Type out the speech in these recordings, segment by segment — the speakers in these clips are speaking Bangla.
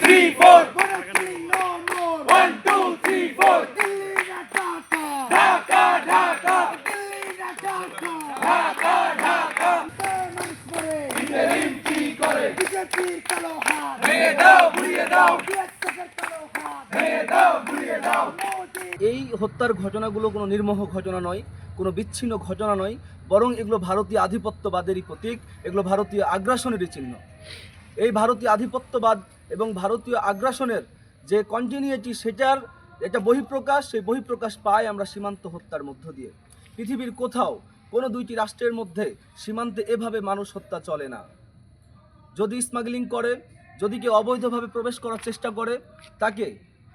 three, four. No more. One, two, three, four. Delhi na Dhaka. Dhaka Dhaka Delhi na Dhaka. Dhaka Dhaka মানুষ করে ইন্টারিম কি করে বিজেপির কালো হাত ভেঙে দাও ঘুরিয়ে দাও বিএসএফের কালো হাত ভেঙে দাও ঘুরিয়ে দাও এই হত্যার ঘটনাগুলো কোনো নির্মোহ ঘটনা নয় কোনো বিচ্ছিন্ন ঘটনা নয় বরং এগুলো ভারতীয় আধিপত্যবাদেরই প্রতীক এগুলো ভারতীয় আগ্রাসনেরই চিহ্ন এই ভারতীয় আধিপত্যবাদ এবং ভারতীয় আগ্রাসনের যে কন্টিনিউটি সেটার একটা বহিঃপ্রকাশ, সেই বহিঃপ্রকাশ পাই আমরা সীমান্ত হত্যার মধ্য দিয়ে। পৃথিবীর কোথাও কোনো দুইটি রাষ্ট্রের মধ্যে সীমান্তে এভাবে মানুষ হত্যা চলে না। যদি স্মাগলিং করে, যদি কেউ অবৈধভাবে প্রবেশ করার চেষ্টা করে, তাকে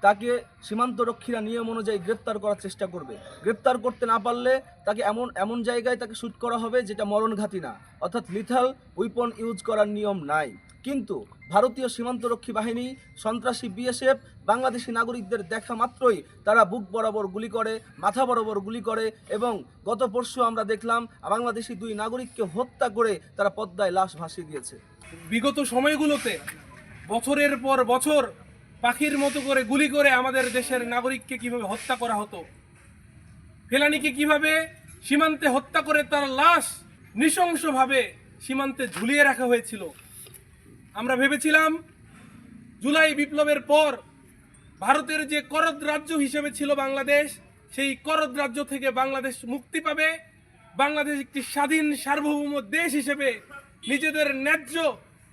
তাকে সীমান্তরক্ষীরা নিয়ম অনুযায়ী গ্রেপ্তার করার চেষ্টা করবে। গ্রেপ্তার করতে না পারলে তাকে এমন এমন জায়গায় তাকে শ্যুট করা হবে যেটা মরণঘাতী না। অর্থাৎ লিথাল উইপন ইউজ করার নিয়ম নাই। কিন্তু ভারতীয় সীমান্তরক্ষী বাহিনী, সন্ত্রাসী বিএসএফ বাংলাদেশি নাগরিকদের দেখা মাত্রই তারা বুক বরাবর গুলি করে, মাথা বরাবর গুলি করে এবং গত পরশু আমরা দেখলাম বাংলাদেশি দুই নাগরিককে হত্যা করে তারা পদ্মায় লাশ ভাসিয়ে দিয়েছে। বিগত সময়গুলোতে বছরের পর বছর পাখির মতো করে গুলি করে আমাদের দেশের নাগরিককে কীভাবে হত্যা করা হতো, ফেলানিকে কীভাবে সীমান্তে হত্যা করে তার লাশ নৃশংসভাবে সীমান্তে ঝুলিয়ে রাখা হয়েছিল আমরা ভেবেছিলাম জুলাই বিপ্লবের পর ভারতের যে করদ রাজ্য হিসেবে ছিল বাংলাদেশ, সেই করদ রাজ্য থেকে বাংলাদেশ মুক্তি পাবে। বাংলাদেশ একটি স্বাধীন, সার্বভৌম দেশ হিসেবে নিজেদের ন্যায্য,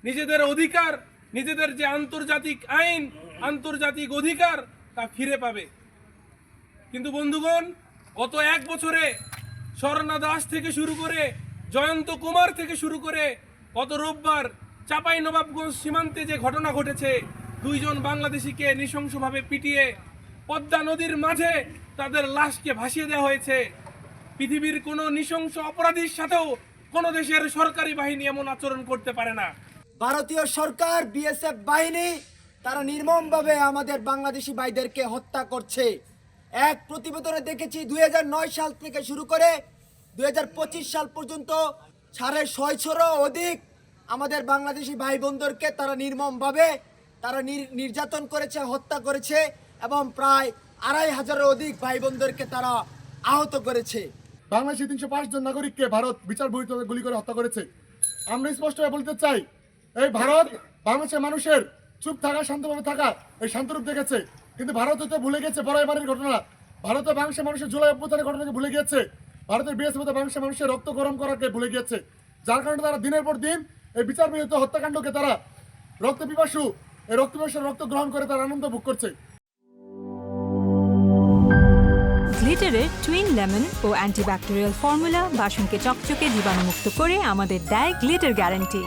নিজেদের অধিকার, নিজেদের যে আন্তর্জাতিক আইন, আন্তর্জাতিক অধিকার, তা ফিরে পাবে। কিন্তু বন্ধুগণ, গত এক বছরে স্বর্ণা দাস থেকে শুরু করে জয়ন্ত কুমার থেকে শুরু করে গত রোববার চাপাই নবাবগঞ্জ সীমান্তে যে ঘটনা ঘটেছে, দুইজন বাংলাদেশিকে নৃশংসভাবে পিটিয়ে পদ্মা নদীর মাঝে তাদের লাশকে ভাসিয়ে দেওয়া হয়েছে। পৃথিবীর কোনো নৃশংস অপরাধীর সাথেও কোনো দেশের সরকারি বাহিনী এমন আচরণ করতে পারে না। ভারতীয় সরকার, বিএসএফ বাহিনী, তারা নির্মমভাবে আমাদের বাংলাদেশি ভাইদেরকে হত্যা করছে। এক প্রতিবেদনে দেখেছি, দুই হাজার নয় সাল থেকে শুরু করে দুই হাজার পঁচিশ সাল পর্যন্ত সাড়ে ছয়শোরও অধিক আমাদের বাংলাদেশি ভাই বোনদেরকে তারা নির্মমভাবে তারা নির- নির্যাতন করেছে, হত্যা করেছে এবং প্রায় আড়াই হাজারের অধিক ভাই বোনদেরকে তারা আহত করেছে। বাংলাদেশের তিনশো পাঁচ জন নাগরিককে ভারত বিচার বহির্ভূত গুলি করে হত্যা করেছে। আমরা স্পষ্টভাবে বলতে চাই, এই ভারত বাংলাদেশের মানুষের চুপ থাকা, শান্তভাবে থাকা, এই শান্তরূপ দেখেছে। কিন্তু ভারত হতে ভুলে গেছে, বড় এবারের ঘটনা। ভারতে বাংলাদেশের মানুষের জুলাই অভ্যুত্থানের ঘটনাকে ভুলে গিয়েছে। ভারতের বিএসএফ বাংলাদেশের মানুষের রক্ত গরম করাকে ভুলে গিয়েছে। যার কারণে তারা দিনের পর দিন এই বিচার বিরোধী হত্যাকাণ্ডকে তারা রক্ত পিপাসু, এই রক্ত পিপাসুর রক্ত গ্রহণ করে তারা আনন্দ ভোগ করছে। গ্লিটারের টুইন লেমন ও অ্যান্টিব্যাকটেরিয়াল ফর্মুলা বাসনকে চকচকে জীবাণুমুক্ত করে আমাদের দেয় গ্লিটার গ্যারান্টি